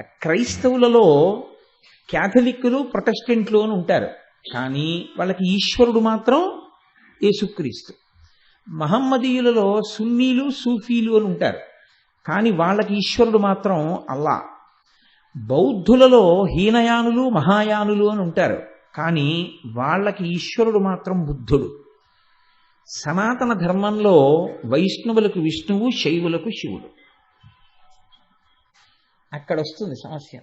క్రైస్తవులలో క్యాథలిక్కులు ప్రొటెస్టెంట్లు అని ఉంటారు. కానీ వాళ్ళకి ఈశ్వరుడు మాత్రం యేసుక్రీస్తు. మహమ్మదీయులలో సున్నీలు సూఫీలు అని ఉంటారు. కానీ వాళ్ళకి ఈశ్వరుడు మాత్రం అల్లా. బౌద్ధులలో హీనయానులు మహాయానులు అని ఉంటారు. కానీ వాళ్ళకి ఈశ్వరుడు మాత్రం బుద్ధుడు. సనాతన ధర్మంలో వైష్ణవులకు విష్ణువు శైవులకు శివుడు. అక్కడ వస్తుంది సమస్య.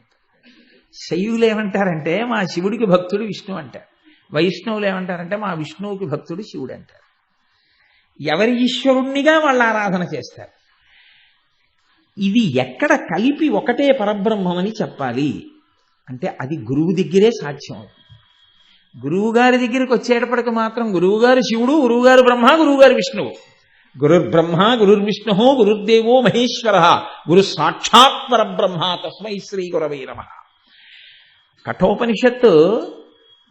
శైవులు ఏమంటారంటే మా శివుడికి భక్తుడు విష్ణు అంటారు. వైష్ణవులు ఏమంటారంటే మా విష్ణువుకి భక్తుడు శివుడు అంటారు. ఎవరి ఈశ్వరుణ్ణిగా వాళ్ళు ఆరాధన చేస్తారు? ఇది ఎక్కడ కలిపి ఒకటే పరబ్రహ్మమని చెప్పాలి. అంటే అది గురువు దగ్గరే సాధ్యం. అవుతుంది గురువు గారి దగ్గరికి వచ్చేటప్పటికి మాత్రం గురువుగారు శివుడు గురువుగారు బ్రహ్మ గురువుగారు విష్ణువు. గురుర్బ్రహ్మ గురుర్విష్ణు గురుర్దేవో మహేశ్వర. గురు సాక్షాత్ పరబ్రహ్మ తస్మై శ్రీ గురవై నమ. కఠోపనిషత్తు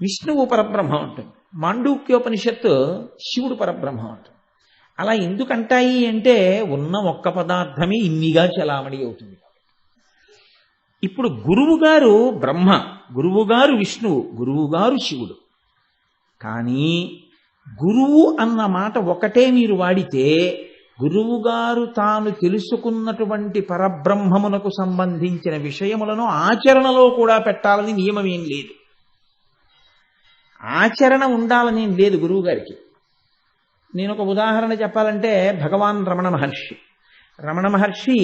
విష్ణువు పరబ్రహ్మ ఉంటుంది మాండూక్యోపనిషత్తు శివుడు పరబ్రహ్మ ఉంటుంది అలా ఎందుకంటాయి అంటే ఉన్న ఒక్క పదార్థమే ఇన్నిగా చలామణి అవుతుంది ఇప్పుడు గురువుగారు బ్రహ్మ గురువుగారు విష్ణువు గురువుగారు శివుడు. కానీ గురువు అన్న మాట ఒకటే మీరు వాడితే గురువుగారు తాను తెలుసుకున్నటువంటి పరబ్రహ్మమునకు సంబంధించిన విషయములను ఆచరణలో కూడా పెట్టాలని నియమం ఏం లేదు. ఆచరణ ఉండాలని ఏం లేదు గురువుగారికి. నేను ఒక ఉదాహరణ చెప్పాలంటే భగవాన్ రమణ మహర్షి. రమణ మహర్షి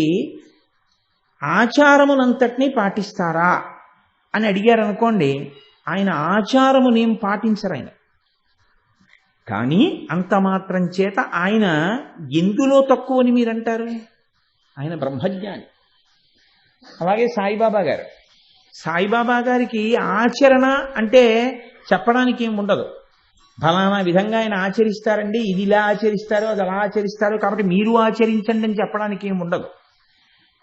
ఆచారమునంతటినీ పాటిస్తారా అని అడిగారు అనుకోండి ఆయన ఆచారమునేం పాటించరు ఆయన కానీ అంత మాత్రం చేత ఆయన ఎందులో తక్కువని మీరంటారు? ఆయన బ్రహ్మజ్ఞాని. అలాగే సాయిబాబా గారు. సాయిబాబా గారికి ఆచరణ అంటే చెప్పడానికి ఏం ఉండదు. ఫలానా విధంగా ఆయన ఆచరిస్తారండి ఇది ఇలా ఆచరిస్తారు అది అలా ఆచరిస్తారు కాబట్టి మీరు ఆచరించండి అని చెప్పడానికి ఏం ఉండదు.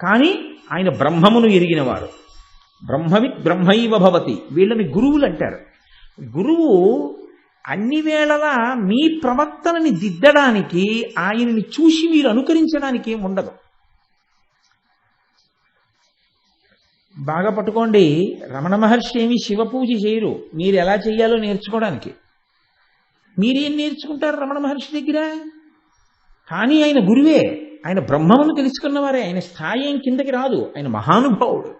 కానీ ఆయన బ్రహ్మమును ఎరిగినవారు. బ్రహ్మవిత్ బ్రహ్మైవ భవతి. వీళ్ళని గురువులు అంటారు. గురువు అన్ని వేళలా మీ ప్రవర్తనని దిద్దడానికి ఆయనని చూసి మీరు అనుకరించడానికి ఏమి ఉండదు. బాగా పట్టుకోండి. రమణ మహర్షి ఏమి శివపూజ చేయరు. మీరు ఎలా చేయాలో నేర్చుకోవడానికి. మీరేం నేర్చుకుంటారు రమణ మహర్షి దగ్గర? కానీ ఆయన గురువే. ఆయన బ్రహ్మమును తెలుసుకున్నవారే. ఆయన స్థాయి ఏం కిందకి రాదు. ఆయన మహానుభావుడు.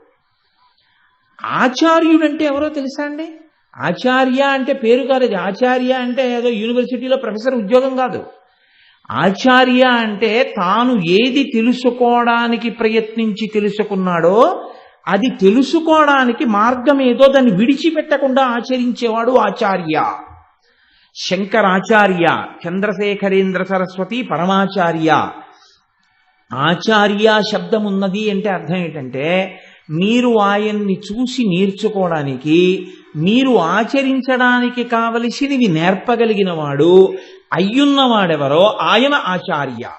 ఆచార్యుడంటే ఎవరో తెలుసా అండి? ఆచార్య అంటే పేరు కాదు. అది ఆచార్య అంటే ఏదో యూనివర్సిటీలో ప్రొఫెసర్ ఉద్యోగం కాదు. ఆచార్య అంటే తాను ఏది తెలుసుకోవడానికి ప్రయత్నించి తెలుసుకున్నాడో అది తెలుసుకోవడానికి మార్గం ఏదో దాన్ని విడిచిపెట్టకుండా ఆచరించేవాడు ఆచార్య. శంకరాచార్య చంద్రశేఖరేంద్ర సరస్వతి పరమాచార్య. ఆచార్య శబ్దం ఉన్నది అంటే అర్థం ఏంటంటే మీరు ఆయన్ని చూసి నేర్చుకోవడానికి మీరు ఆచరించడానికి కావలసినవి నేర్పగలిగిన వాడు అయ్యున్నవాడెవరో ఆయన ఆచార్య.